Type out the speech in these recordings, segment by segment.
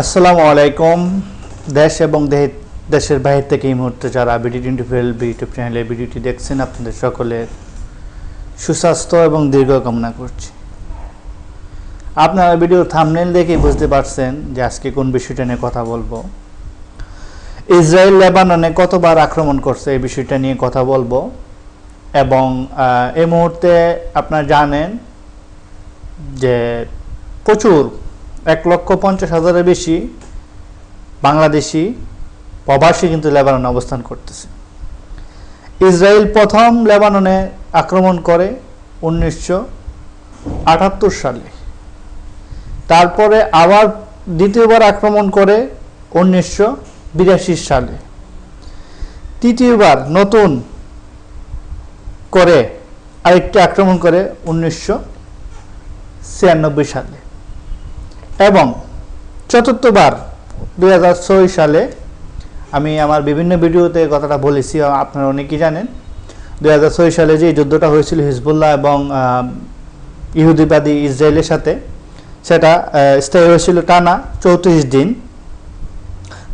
আসসালামু আলাইকুম। দেশ এবং দেশের বাইরে থেকে এই মুহূর্তে যারা বিডি টোয়েন্টি টুয়েলভ ইউটিউব চ্যানেলে ভিডিওটি দেখছেন, আপনাদের সকলের সুস্বাস্থ্য এবং দীর্ঘ কামনা করছি। আপনারা ভিডিওর থামনেল দেখেই বুঝতে পারছেন যে আজকে কোন বিষয়টা নিয়ে কথা বলব। ইসরায়েল, লেবাননে কতবার আক্রমণ করছে এই বিষয়টা নিয়ে কথা বলব। এবং এই মুহূর্তে আপনারা জানেন যে প্রচুর এক লক্ষ পঞ্চাশ হাজারের বেশি বাংলাদেশি প্রবাসী কিন্তু লেবাননে অবস্থান করতেছে। ইসরায়েল প্রথম লেবাননে আক্রমণ করে উনিশশো আটাত্তর সালে। তারপরে আবার দ্বিতীয়বার আক্রমণ করে উনিশশো বিরাশি সালে। তৃতীয়বার নতুন করে আরেকটি আক্রমণ করে উনিশশো ছিয়ানব্বই সালে। এবং চতুর্থবার দুই হাজার ছয় সালে আমি আমার বিভিন্ন ভিডিওতে কথাটা বলেছি আপনারা অনেকেই জানেন। দু হাজার ছয় সালে যে যুদ্ধটা হয়েছিল হিজবুল্লাহ এবং ইহুদিবাদী ইসরায়েলের সাথে, সেটা স্থায়ী হয়েছিল টানা চৌত্রিশ দিন।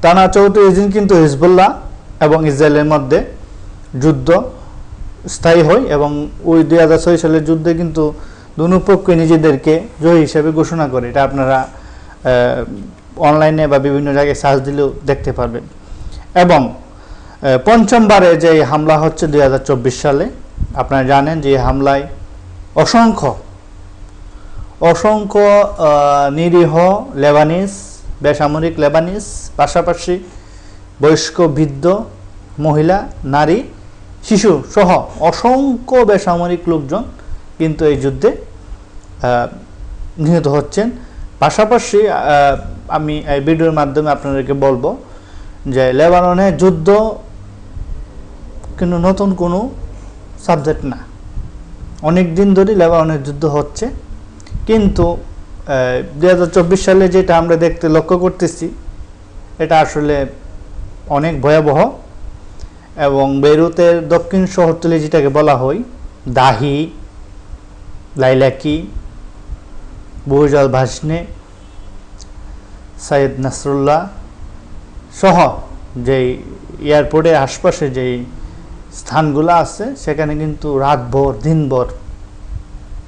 টানা চৌত্রিশ দিন কিন্তু হিজবুল্লাহ এবং ইসরায়েলের মধ্যে যুদ্ধ স্থায়ী হয় এবং ওই দুই হাজার ছয় সালের যুদ্ধে কিন্তু দুনো পক্ষই নিজেদেরকে জয়ী হিসেবে ঘোষণা করে। এটা আপনারা অনলাইনে বা বিভিন্ন জায়গায় সার্চ দিলেও দেখতে পারবেন। এবং পঞ্চমবারে যে হামলা হচ্ছে দু হাজার চব্বিশ সালে, আপনারা জানেন যে হামলায় অসংখ্য অসংখ্য নিরীহ লেবানিস বেসামরিক লেবানিস পাশাপাশি বয়স্ক, বৃদ্ধ, মহিলা, নারী, শিশু সহ অসংখ্য বেসামরিক লোকজন কিন্তু এই যুদ্ধে নিহত হচ্ছেন। পাশাপাশি আমি এই ভিডিওর মাধ্যমে আপনাদেরকে বলব যে লেবাননে যুদ্ধ কিন্তু নতুন কোনো সাবজেক্ট না। অনেক দিন ধরে লেবাননের যুদ্ধ হচ্ছে। কিন্তু দু হাজার চব্বিশ সালে যেটা আমরা দেখতে লক্ষ্য করতেছি, এটা আসলে অনেক ভয়াবহ এবং বেরুতের দক্ষিণ শহরতলি যেটাকে বলা হয়, দাহি, লাইলাকি বহুজাল ভাসনে সাইদ নাসরুল্লাহ সহ যেই এয়ারপোর্টের আশপাশে যেই স্থানগুলো আছে সেখানে কিন্তু রাতভর দিনভর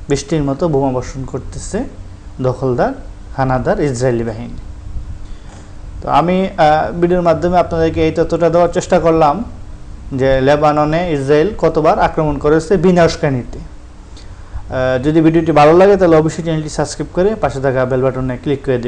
বৃষ্টির মতো বোমা বর্ষণ করতেছে দখলদার হানাদার ইসরায়েলি বাহিনী। তো আমি ভিডিওর মাধ্যমে আপনাদেরকে এই তথ্যটা দেওয়ার চেষ্টা করলাম যে লেবাননে ইসরায়েল কতবার আক্রমণ করেছে বিনা উস্কানিতে। আহ, যদি ভিডিওটি ভালো লাগে তাহলে অবশ্যই চ্যানেলটি সাবস্ক্রাইব করে পাশে থাকা বেল বাটনে ক্লিক করে